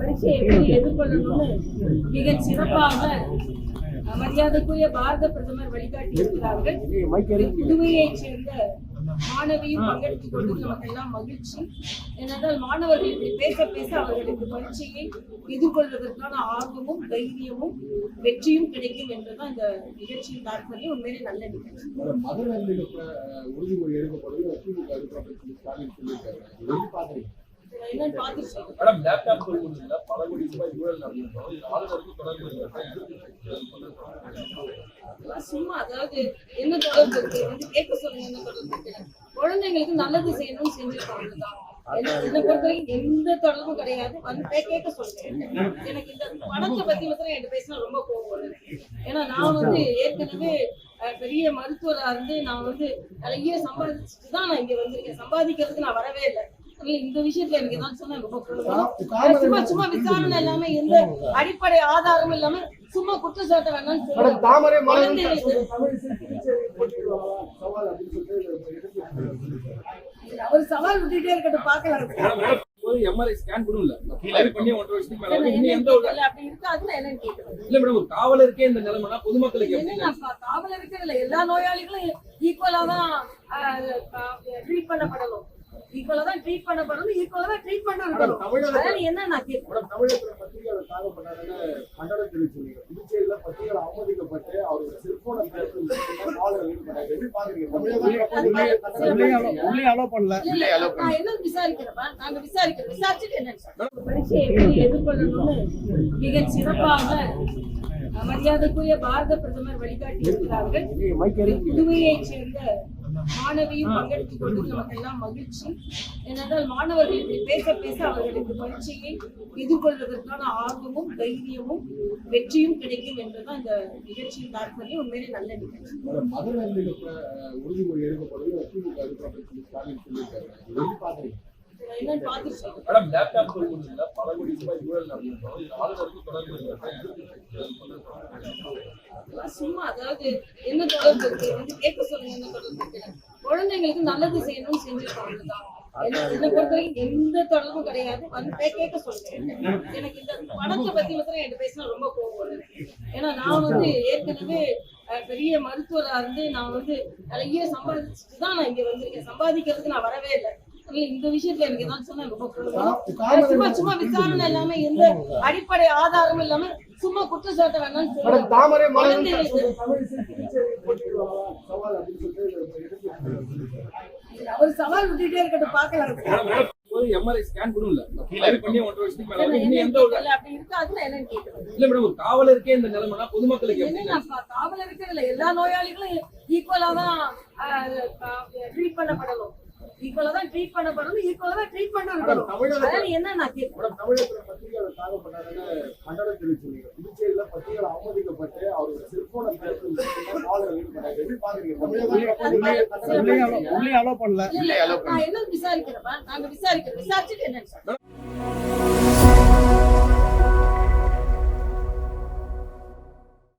பரீட்சையை எப்படி எதிர்கொள்ளணும்னு மிக சிறப்பாக மரியாதைக்குரிய பாரத பிரதமர் வழிகாட்டி இருக்கிறார்கள் புதுவையைச் சேர்ந்த மாணவியும் பங்கெடுத்துக் கொண்டு நமக்கு எல்லாம் மகிழ்ச்சி. ஏனென்றால் மாணவர்கள் இப்படி பேச பேச அவர்களுக்கு பரீட்சையை எதிர்கொள்வதற்கான ஆர்வமும் தைரியமும் வெற்றியும் கிடைக்கும் என்றுதான் இந்த நிகழ்ச்சியின் தாற்பயம். உண்மையிலே நல்ல நிகழ்ச்சி. மேடம் லேப்டாப் கொள்முதல்ல பல கோடி ரூபாய் ஊழல் நடந்திருக்கோம். இது ஆளுநருக்கு தொடர்பு அதெல்லாம் சும்மா அதாவது என்ன தொடர்பு இருக்கு? வந்து கேட்க சொல்லுங்க என்ன தொடர்பு இருக்கு? குழந்தைங்களுக்கு நல்லது செய்யணும்னு அவ்வளவுதான் என்ன- என்னை பொறுத்த வரைக்கும் எந்த தொடர்பும் கிடையாது. வந்து பே- கேட்க சொல்லுங்க. எனக்கு இந்த பணத்தை பத்தி மாத்திரம் என்கிட்ட பேசினா ரொம்ப வருது. ஏன்னா நான் வந்து ஏற்கனவே பெரிய மருத்துவரா இருந்து நான் வந்து நிறைய சம்பாதிச்சுட்டு தான் நான் இங்க வந்திருக்கேன். சம்பாதிக்கிறதுக்கு நான் வரவே இல்லை. இந்த விஷயத்துல எனக்கு ஏதாவது சொன்னா ரொம்ப கோவம் வரும். சும்மா சும்மா விசாரணை இல்லாம எந்த அடிப்படை ஆதாரமும் இல்லாம சும்மா குற்றச்சாட்டு வேணாம்னு சொல்லுவாங்க. அவர் சவால் விட்டுட்டே இருக்கட்டும் பாக்கலாம் எம்ஆர்ஐ ஸ்கேன் கூட இல்ல. ஃபைல் பண்ணி ஒன்றரை வருஷத்துக்கு மேல. ஆகுது. இன்னும் என்ன எந்த ஒரு அப்படி இருக்காதுன்னு என்னன்னு கேட்கறது இல்ல மேடம் ஒரு காவலருக்கே இந்த நிலைமைனா பொதுமக்களுக்கு காவலருக்கு இல்ல எல்லா நோயாளிகளும் ஈக்குவலா தான் ட்ரீட் பண்ணப்படணும். ஈக்குவலா தான் ட்ரீட் பண்ணப்படணும் ஈக்குவலா தான் இருக்கணும் தமிழகத்துல- அதனால என்ன நான் கேட்கிறேன்? மேடம் தமிழகத்துல பத்திரிகையாளர் தாக்கப்பட்டாருன்னு கண்டனம் தெரிவிச்சிருக்கீங்க புதுச்சேரியில பத்திரிகையாளர் அவமதிக்கப்பட்டு அவரோட செல்போனை மிக சிறப்பாக மரியாதைக்குரிய பாரத பிரதமர் வழிகாட்டி இருக்கிறார்கள் புதுவையைச் சேர்ந்த மாணவியும் பங்கெடுத்துக் கொண்டு நமக்கு எல்லாம் மகிழ்ச்சி. ஏனென்றால் மாணவர்கள் இப்படி பேச பேச அவர்களுக்கு பரீட்சையை எதிர்கொள்வதற்கான ஆர்வமும் தைரியமும் வெற்றியும் கிடைக்கும் என்றுதான் இந்த நிகழ்ச்சியின் தாற்பயம். உண்மையிலே நல்ல நிகழ்ச்சி. உறுதிமொழி எடுக்கப்படுவது திமுக எதிர்ப்பு சொல்லி ஸ்டாலின் சொல்லியிருக்காரு. மேடம் லேப்டாப் பல கோடி ரூபாய் ஊழல் இது ஆளுநருக்கு தொடர்பு சும்மா அதாவது என்ன தொடர்பு இருக்கு? வந்து கேட்க சொல்லுங்க என்ன தொடர்பு இருக்கு குழந்தைங்களுக்கு நல்லது செய்யணும்னு செஞ்சிருக்காங்க என்னை பொறுத்த வரைக்கும் எந்த தொடர்பும் கிடையாது. வந்து கேட்க சொல்லுங்க எனக்கு இந்த பணத்தை பத்தி மட்டும் என்கிட்ட பேசினா ரொம்ப கோவம் ஏன்னா நான் வந்து ஏற்கனவே பெரிய மருத்துவரா இருந்து நான் வந்து நிறைய சம்பாதிச்சுட்டு தான் நான் இங்க வந்திருக்கேன். சம்பாதிக்கிறதுக்கு நான் வரவே இல்லை. இந்த விஷயத்துல எனக்கு ஏதாவது சொன்னா ரொம்ப கோவம் வரும். சும்மா சும்மா விசாரணை இல்லாம எந்த அடிப்படை ஆதாரமும் இல்லாம சும்மா குற்றச்சாட்டு வேணாம்னு அவர் சவால் விட்டுட்டே இருக்கட்டும் பாக்கலாம் எம்ஆர்ஐ ஸ்கேன் கூட இல்ல. ஃபைல் பண்ணி ஒன்றரை வருஷத்துக்கு மேல. ஆகுது. இன்னும் என்ன எந்த ஒரு கேட்கல அப்படி இருக்காதுன்னு என்னன்னு கேட்கறது இல்ல மேடம் ஒரு காவலருக்கே இந்த நிலைமைனா பொதுமக்களுக்கு எப்படி என்னன்னா காவலருக்கு இல்ல எல்லா நோயாளிகளும் ஈக்குவலா தான் ட்ரீட் பண்ணப்படணும். ஈக்குவலா தான் ட்ரீட் பண்ணப்படணும் ஈக்குவலா தான் ட்ரீட்மெண்ட் இருக்கணும் தமிழகத்துல- அதனால என்ன நான் கேட்கிறேன் தமிழகத்துல பத்திரிகையாளர் தாக்கப்பட்டாருன்னு கண்டனம் தெரிவிச்சிருக்கீங்க புதுச்சேரியில பத்திரிகையாளர் அவமதிக்கப்பட்டு அவரோட செல்போனை உள்ளே பண்ணல நான் என்ன நாங்க விசாரிக்கிறோம். விசாரிச்சுட்டு சொல்றேன்.